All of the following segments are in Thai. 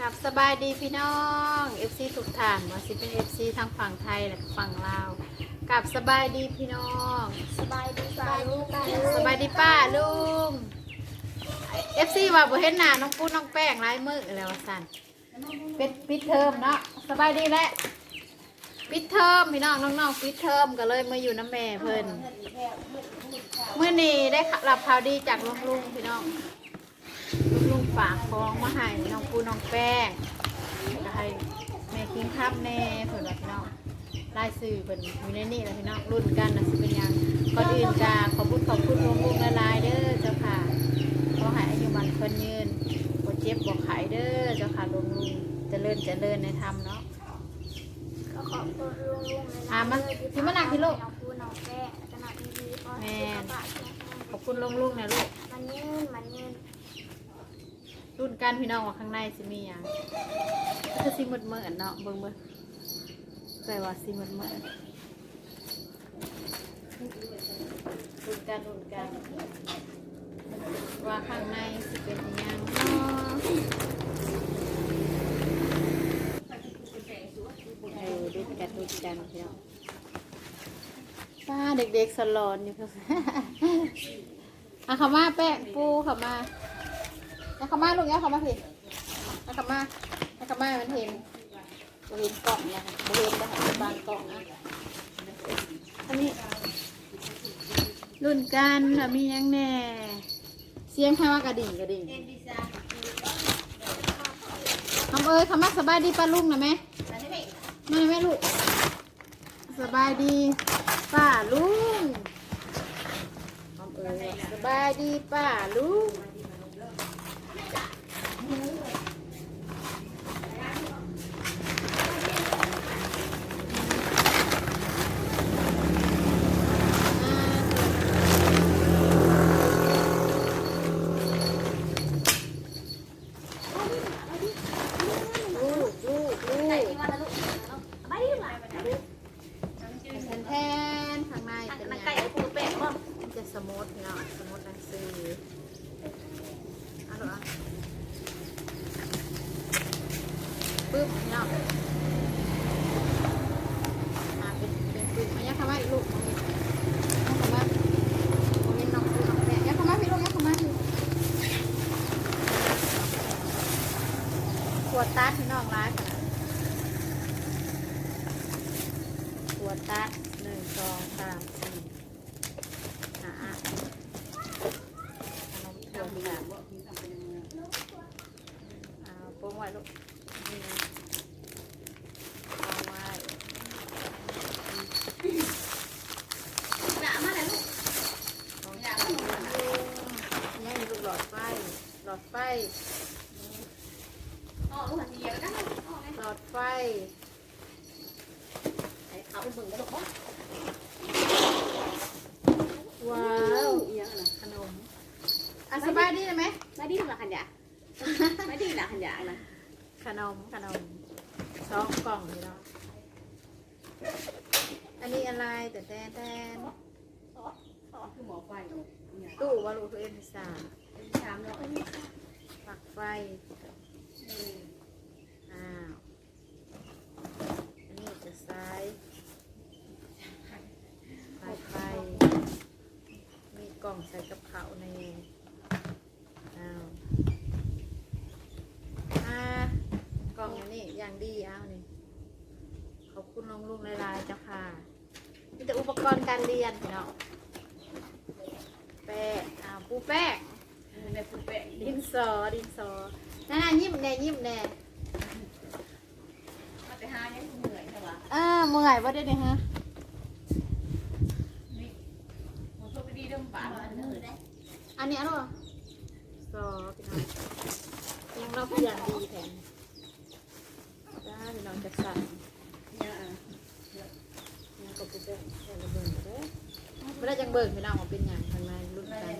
กับสบายดีพี่น้อง FC ทุกท่านว่าสิเป็น FC ทั้งฝั่งไทยและก็ฝั่งลาวกับสบายดีพี่น้องสบายดีป้าลูกสบายดีป้าลุง FC ว่าบ่เห็นหน้าน้องปูน้องแป้งหลายมื้อแล้วว่าซั่นเป็นปิดเทอมเนาะสบายดีแหละปิดเทอมพี่น้องน้องๆปิดเทอมก็เลยมาอยู่น้ำแม่เพิ่นมื้อนี้ได้รับข่าวดีจากลุงลุงๆพี่น้อง ลุงลุงฝากของมาให้น้องปูน้องแป้งก็ให้แม่คิงคับแน่เผื่อว่าพี่น้องรายสื่อเป็นอยู่ในนี่แหละพี่น้องรุ่นกันนะสิเป็นหยังก่อนอื่นจะขอบคุณขอบคุณลุงลุงละลายๆเด้อเจ้าค่ะขอให้อายุมันคนยืนบ่เจ็บบ่ไข้เด้อเจ้าค่ะลุงลุงเจริญเจริญในธรรมเนาะก็ขอบคุณลุงลุงอะมาพี่มานั่งพี่ลูกน้องพูน้องแป้แล้วก็น้องดีดีพอแม่นขอบคุณลุงลุงนะลูกมันยืนมันยืน รุ่นกันพี่น้องว่าข้างในสิมีหยังคือสิมืดเมื่อนเนาะเบิ่งเบิ่งแปลว่าสิมืดเมื่อนรุ่นกันรุ่นกันว่าข้างในสิเป็นอิหยังเนาะเออดูกันดูกันพี่น้องป้าเด็กๆสลอนอยู่ครับอะเขามาแป้งปูเขามา เอาเขามาลูกเอาเขามาสิเอาเขามาเอาขามามันเห็นบริเวณกล่องเนี่ยบริเวณนะคะบางกล่องนะอันนี้รุ่นกันค่ะมียังแน่ เสียงข้าวากระดิ่งกระดิ่งคำเอ้ยคำว่าสบายดีป้าลุงนะแม่มาเลยแม่ลูกสบายดีป้าลุงคำเอ้ยสบายดีป้าลุง やめた! ขวดตาที่น้องร้ายขนาดขวดตาหนึ่งสองสามสี่หาขนมถั่วเหลืองอ่าโป้งไว้ลูกนี่เอาไว้ หนามาแล้วลูก ลองจับดูนี่มีลูกหลอดไฟ หลอดไฟ อ๋อลูกหันทีเดียวกันอ๋อ หลอ ดไฟไอ้เขาเบิ่งกระดกบ่ว้าวเอียงนะขนมอะสบายดีไหมไม่ดีหรอกขันยาไม่ดีหรอกขันยานะขนมขนมสองกล่องนี่เนาะอันนี้อะไรแต่แต่แต่คือหมอไฟตู้วาลูกคือเอ็นพิซาสามร้อยปักไฟอ้าวอันนี้ จะซ้ายไฟไฟมีกล่องใส่กับเขาวในอ้าวอ่ากล่องอันนี้อย่างดีอ้าวนี่ขอบคุณลุงลุงๆหลายๆเจ้าค่ะมีแต่อุปกรณ์การเรียนพี่น้องแป้งอ้าวปูแป้งในปูแป้งดินสอดินสอน่ายิ้มแน่ยิ้มแน่ มาไปหาเนี่ยเหนื่ อ่าเมื่อยว่าได้เนี่ยฮะอันนื่อยได้อันนี้อันว่าสอพี่น้องยังเราพยายามดีแทนจ้าพี่น้องจะสั่นเนี่ยอะยังก็ปุ๊บได้แค่ระเบิดเด้อไม่ได้จังเบิกพี่น้องว่าเป็นอย่างทางในรุ่นกัน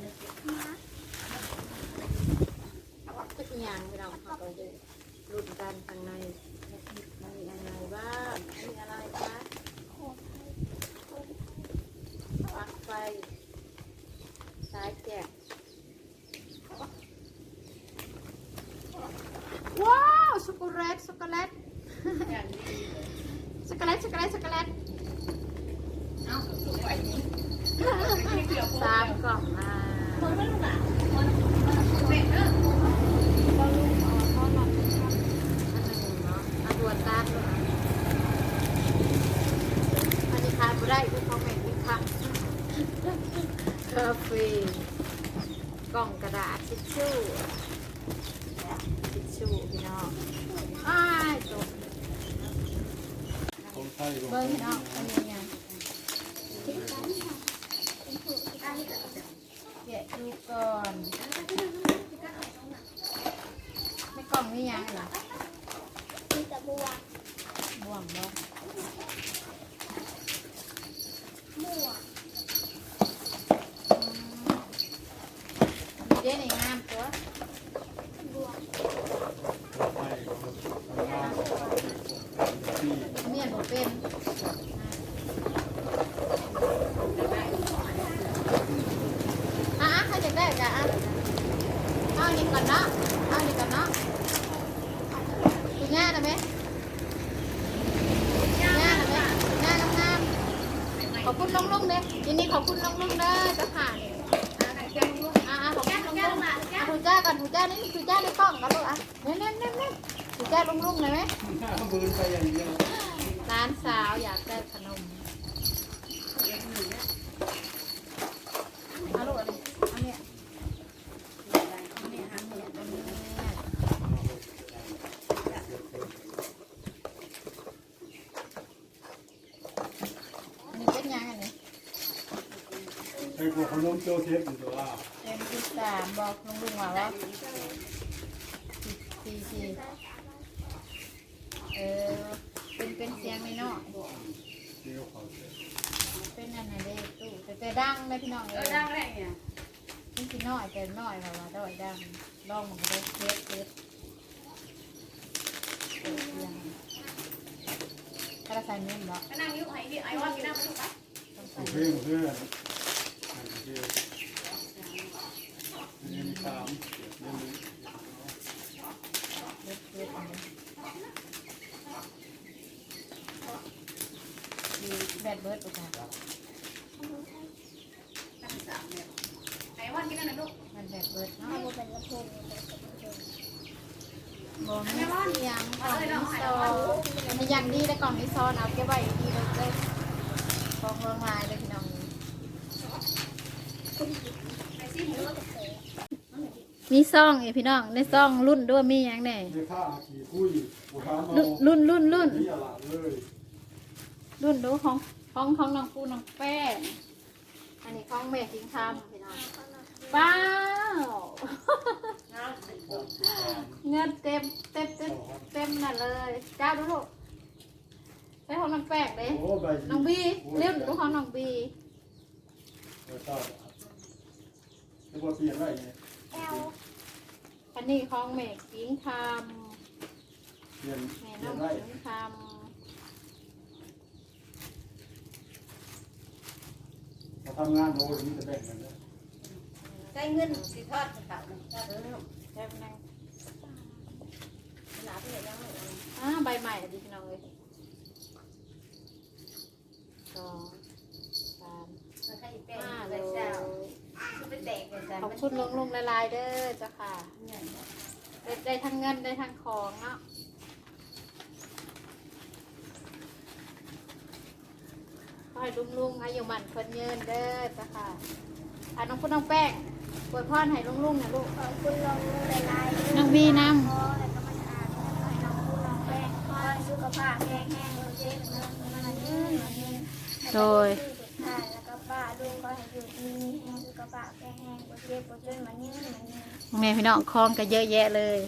ก็เป็นอย่างพี่น้องเขาไปรุ่นกันทางในมีอะไรบ้างมีอะไรคะปลั๊กไฟ สายแจกว้าวส ช็อกโกแลต อย่างดี ช็อกโกแลตช็อกโกแลตช็อกโกแลต เอ้าสุกไปเกี่ยว สามกล่องมา คนไม่รู้อะคนเป็ดเออ ก็ลูกอ๋อเขาหลับเป็นครับอันหนึ่งเนาะอันดวนตาด้วยนะอันนี้ทานไม่ได้คือเขาไม่กินค่ะกาแฟกล่องกระดาษทิชชู่ทิชชู่พี่น้องอ้ายจบ คนไทย เบอร์พี่น้องอันนี้ไงแกะดูก่อนในกล่องนี่ยังเหรอ มีแต่บวก บ่วงเนาะ บวก มีเด้ในงามตัว บวก ไทยคนงานที่ เมียนบ่เป็นอะอะใคร จ้ะเอาอันนี้ก่อนเนาะเอาอันนี้ก่อนเนาะคุณย่าได้ไหมย่าได้ไหมย่ายงามๆขอบคุณลุงลุงๆเด้ยินดีขอบคุณลุงลุงเด้อจ้าค่ะอะอะขอบคุณลุงลุงๆอะถูจ้าก่อนถูจ้านี่ถูจ้าในกล้องกันลูกอะเน่นเน่นเน่นเน่นถูจ้าลุงลุงเลยไหมน้าบืนไปอยางเดียวร้านสาวอยากได้ขนมเอาลูกอันนี้เอาเนี่ยเอาเนี่ยอันนี้เป็นยังไงเนี่ย ไอ้พวกขาโนมโจเทปอยู่ตัวว่าเป็นที่สามบอกลุงลุงว่าว่าสี่สี่เออ เป็นเป็นเสียงไม่น้อยเดียวเขาเสร็จเป็นอันไหนเด้ตู้แต่แต่ดังเลยพี่น้องเอเลอยดังแรกเนี่ยมันสิน้อยแต่น้อยแบบว่าด้อยดังลองมันก็ได้เทสเทสเออเสียงกระใส่เงินบ่ก็นั่งยุคไอ้ดิไอ้วันกินน้ำมันถูกปะต้อเพื่อนเพื่อน เดียวนี่มีตามนี่มีเทสเทสอันนี้มีแบดเบิร์ดอุตส่าห์ตั้งสามเนี่ยไอ้วันกินน้ำมันลูกมันแบดเบิร์ดเนาะถ้าบวเป็นกระทงเป็นกระทงบ่มีเสียงกล่องนี้ซอนมันยังดีแต่กล่องนี้ซอนเอาเก็บไว้ดีเลยเลยของเมืองลายเลยพี่น้อง มูมีซองไอพี่น้องในซองรุ่นด้วยมีอย่างแน่ในข้าขี่คุยผู้ทามเอารุ่นรุ่นรุ่นรุ่นนี่อะไรเลยรุ่นดูของของของน้องปูน้องแป้งอันนี้ของแม่ทิ้งคำพี่น้องป้าวเงินเต็มเต็มเต็มเต็มน่ะเลยเจ้าดูลูกใช้ของน้องแป้งเลยโอ้ใบน้องบีเรียกดูของน้องบี เออต้าจะว่าเปลี่ยนได้ไงแอลอันนี้ของแม่ทิ้งคเปลี่ยนำเปแม่ลี่น้ยอนงได้ทิ้งคมาทำงานโอ้ยมีแต่แบ่งกันนะได้เงินสิทอดเต่าถ้าเดิมำแค่นั้นหนาเพื่อนยังไม่อ่าใบใหม่ดิพี่น้องเลยสอง แตกกันจ้ะขอบคุณลุงลุงละลายๆเด้อเจ้าค่ะได้ได้ทั้งเงินได้ทั้งของเนาะขอให้ลุงลุงอายุมันคนยืนเด้อเจ้าค่ะอะน้องคุณน้องแป้งปวยพรให้ลุงลุงนะลูกขอบคุณลงหลายๆน้องบีนำขอแล้วก็มาอ่านให้น้องพูดน้องแป้งขอให้สุขภาพแข็งแรงโรเจนเงินมันยืนมันยืนโดยสุดท้ายแล้วก็ป้าลุง ก็ให้อยู่ดีมีสุขภาพแข็งแรงโรเจนโรเจนมันยืนมันยืนแม่พี่น้องคลองก็เยอะแยะเลย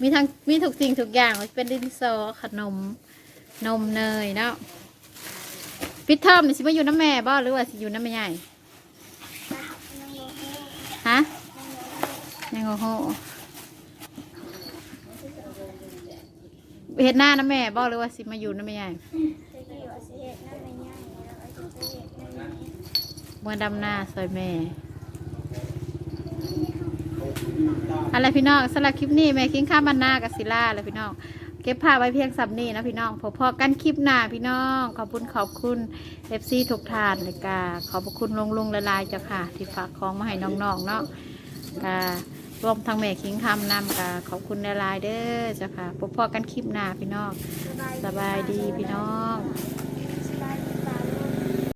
มีทั้งมีทุกสิ่งทุกอย่างเป็นดินสอขนมนมเนยเนาะปิดเทอมนี่สิมาอยู่น้ำแม่บ่หรือว่าสิอยู่น้ำแม่ใหญ่ฮะน้องโลเฮยังโอ้โหเห็ดหน้าน้ำแม่บ่หรือว่าสิมาอยู่น้ำแม่ใหญ่ เมื่อดำหน้าซอยแม่เอาอะไรพี่น้องสำหรับคลิปนี้แม่คิงข้ามบ้านหน้ากับศิลาเลยพี่น้องเก็บผ้าไว้เพียงสับนี้นะพี่น้องพอพอกันคลิปหน้าพี่น้อง ขอบคุณขอบคุณเอฟซีทุกทานเลยกาขอบคุณลุงลุงละลายเจ้าค่ะ ที่ฝากของมาให้น้องๆเนาะการวมทั้งแม่คิงคำนำกาขอบคุณละลายเด้อเจ้าค่ะพบพอกันคลิปหน้าพี่น้อง สบายดีพี่น้อง